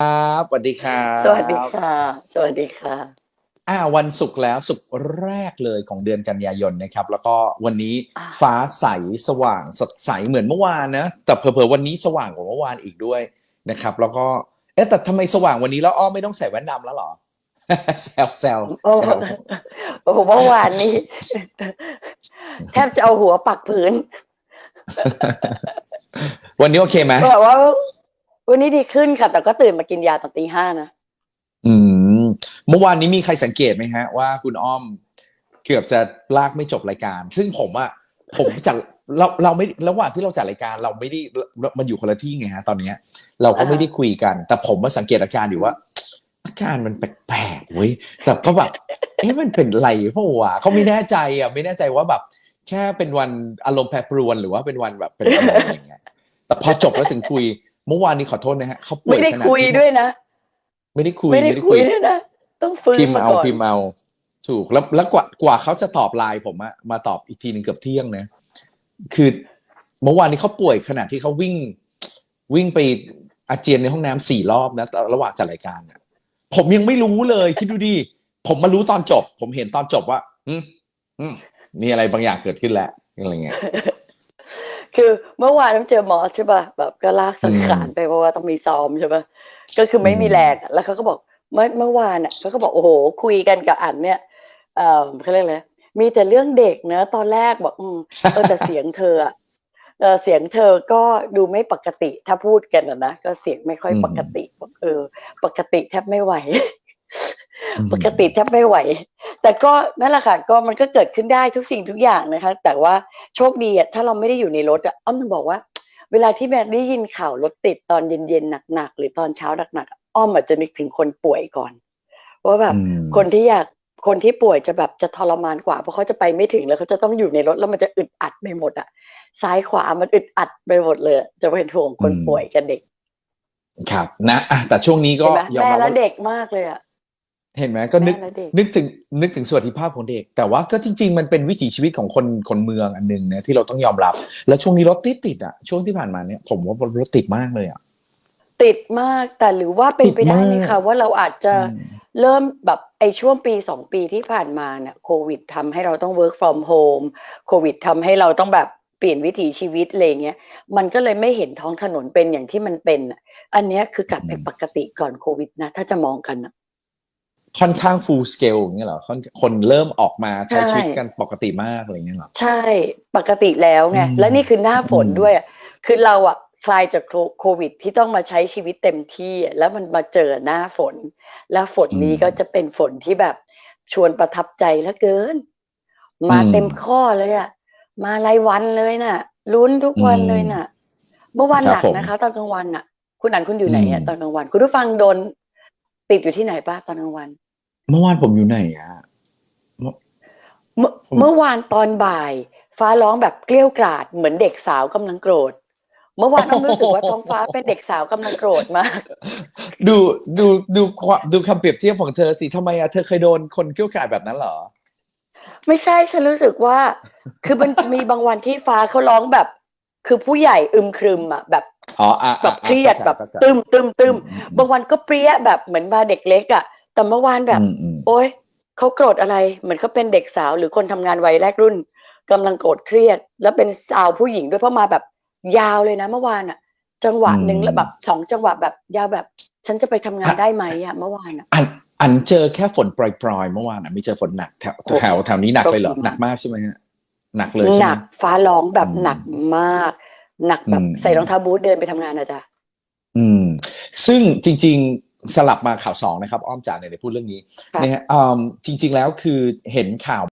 ครับสวัสดีครับสวัสดีค่ะ สวัสดีค่ะ อ่า วันศุกร์แล้วศุกร์แรกเลยของเดือนกันยายนนะครับ แล้วก็วันนี้อ่าฟ้าใสสว่างสดใสเหมือนเมื่อวานนะแต่เผลอๆวันนี้สว่างกว่าเมื่อวานอีกด้วยนะครับ แล้วก็เอ๊ะแต่ทำไมสว่างวันนี้แล้วอ้อไม่ต้องใส่แว่นดำแล้วเหรอแซวแซวโอ้แซวโอ้โหเมื่อวานนี้ แทบจะเอาหัวปักพื้น วันนี้โอเคไหมแบบว่า วันนี้ดีขึ้นค่ะ แต่ก็ตื่นมากินยาตอนตีห้านะอืม เมื่อวานนี้มีใครสังเกตไหมฮะ ว่าคุณอ้อมเกือบจะลากไม่จบรายการ ซึ่งผมอะผมจัดเราเราไม่ระหว่างที่เราจัดรายการเราไม่ได้มันอยู่คนละที่ไงฮะตอนเนี้ย เราก็ไม่ได้คุยกัน แต่ผมมาสังเกตอาการอยู่ว่า อาการมันแปลกๆเว้ยแต่ก็แบบเอ๊ะมันเป็นไรเพราะว่าเขาไม่แน่ใจอะไม่แน่ใจว่าแบบ แค่เป็นวันอารมณ์แปรปรวนหรือว่าเป็นวันแบบเป็นอะไรอย่างเงี้ยแต่พอจบแล้วถึงคุย เมื่อวานนี้ขอโทษนะฮะเขาป่วไม่ยได้ขนาดคุยที่ด้วยนะ ไม่ได้คุยไม่ได้คุยด้วยนะต้องฟื้นพิมพ์มาเอาก่อนพิมพ์เอา ถูกแล้วแล้วกว่ากว่าเขาจะตอบไลน์ผมอะมาตอบอีกทีหนึ่งเกือบเที่ยงนะ คือเมื่อวานนี้เขาป่วยขณะที่เขาวิ่ง วิ่งไปอาเจียนในห้องน้ำสี่รอบนะระหว่างจัดรายการอะผมยังไม่รู้เลยคิดดูดิผมมารู้ตอนจบ ผมเห็นตอนจบว่าอืมอืมมีอะไรบางอย่างเกิดขึ้นแล้วอะไรเงี้ย คือเมื่อวานน้ำเจอหมอใช่ป่ะแบบก็ลากสังขารไปเพราะว่าต้องมีซ้อมใช่ป่ะก็คือไม่มีอืมแรงอะแล้วเขาก็บอกเมื่อเมื่อวานอะเขาก็บอกโอ้โหคุยกันกับอันเนี่ยเอ่อเขาเรียกอะไรมีแต่เรื่องเด็กนะ ตอนแรกบอกอืมเออแต่เสียงเธออะเออเสียงเธอก็ดูไม่ปกติถ้าพูดกันอะนะก็เสียงไม่ค่อยปกติบอกเออ ปกติแทบไม่ไหว ปกติแทบไม่ไหว แต่ก็นั่นแหละค่ะก็มันก็เกิดขึ้นได้ทุกสิ่งทุกอย่างนะคะ แต่ว่าโชคดีอะถ้าเราไม่ได้อยู่ในรถอะอ้อมจะบอกว่า เวลาที่แม่ได้ยินข่าวรถติดตอนเย็นๆหนักๆหรือตอนเช้าหนักๆอะอ้อมอาจจะนึกถึงคนป่วยก่อนว่าแบบอืมคนที่อยากคนที่ป่วยจะแบบจะทรมานกว่าเพราะเขาจะไปไม่ถึงแล้วเขาจะต้องอยู่ในรถแล้วมันจะอึดอัดไปหมดอะซ้ายขวามันอึดอัดไปหมดเลย จะเป็นห่วงคนป่วยกับเด็ก ครับ นะอะแต่ช่วงนี้ก็เห็นไหมยอมแม่รับและว่าเด็กมากเลยอะ เห็นไหมก็นึกแม่และเด็กนึกถึงนึกถึงสวัสดิภาพของเด็ก แต่ว่าก็จริง ๆ มันเป็นวิถีชีวิตของคนคนเมืองอันหนึ่งนะที่เราต้องยอมรับ แล้วช่วงนี้รถติดติดอะช่วงที่ผ่านมาเนี่ยผมว่ารถติดมากเลยอะติดมากแต่หรือว่าเป็นไปได้ไหมติดมาคะกว่าเราอาจจะอืมเริ่มแบบไอ้ช่วงปีสองปีที่ผ่านมาเนี่ยโควิดทำให้เราต้อง work from home โควิดทำให้เราต้องแบบเปลี่ยนวิถีชีวิตอะไรเงี้ยมันก็เลยไม่เห็นท้องถนนเป็นอย่างที่มันเป็นอะอันเนี้ยคือกลับไปปกติก่อนโควิดนะ ถ้าจะมองกันอะ ค่อนข้าง full scale อย่างเงี้ยเหรอค่อนคนเริ่มออกมาใช้ใช่ชีวิตกันปกติมากอะไรอย่างเงี้ยเหรอใช่ปกติแล้วไงอืมและนี่คือหน้าฝนอืมด้วยอะคือเราอะคลายจากโคโควิดที่ต้องมาใช้ชีวิตเต็มที่อะแล้วมันมาเจอหน้าฝน แล้วฝนนี้ก็จะเป็นฝนที่แบบชวนประทับใจเหลือเกิน มาเต็มข้อเลยอะมารายวันเลยน่ะลุ้นทุกวันเลยน่ะ เมื่อวานหนักนะคะ ตอนกลางวันน่ะ คุณอันคุณอยู่ไหนอะตอนกลางวัน คุณผู้ฟังโดนติดอยู่ที่ไหนป้าตอนกลางวัน เมื่อวานผมอยู่ไหนอะเมื่อผมเมื่อวานตอนบ่าย ฟ้าร้องแบบเกลี้ยวกราดเหมือนเด็กสาวกำลังโกรธ เมื่อวานต้องรู้สึกว่าท้องฟ้าเป็นเด็กสาวกำลังโกรธมากดูดูดูความดูคำเปรียบเทียบของเธอสิทำไมอะเธอเคยโดนคนเกลี้ยวกล่อมแบบนั้นเหรอ ไม่ใช่ฉันรู้สึกว่า คือมันมีบางวันที่ฟ้าเขาร้องแบบ คือผู้ใหญ่อึมครึมอะแบบอ๋ออะแบบอะเครียดข้าใจแบบเข้าใจตึมตึมตึมอืมบางวันก็เปรี้ยแบบเหมือนมาเด็กเล็กอะ แต่เมื่อวานแบบอืมอืมโอ๊ยเขาโกรธอะไร เหมือนเขาเป็นเด็กสาวหรือคนทำงานวัยแรกรุ่นกำลังโกรธเครียด แล้วเป็นสาวผู้หญิงด้วยเพราะมาแบบยาวเลยนะ เมื่อวานอะจังหวะหนึ่งแล้วแบบสองจังหวะแบบยาวแบบ ฉันจะไปทำงานได้ไหมอะเมื่อวานอะอันอันเจอแค่ฝนปล่อยๆเมื่อวานอะไม่เจอฝนหนักแถวโอ้แถวแถวนี้หนักเลยเหรอก็คือหนักมากใช่ไหมฮะหนักเลยใช่หไหมนักฟ้าร้องแบบอืมหนักมาก หนักแบบอืมใส่รองเท้าบูทเดินไปทำงานนะจ๊ะอืม ซึ่งจริง ๆ สลับมาข่าวสองนะครับ อ้อมจ๋าเนี่ยเดี๋ยวพูดเรื่องนี้ค่ะนะฮะอืมจริง ๆ แล้วคือเห็นข่าว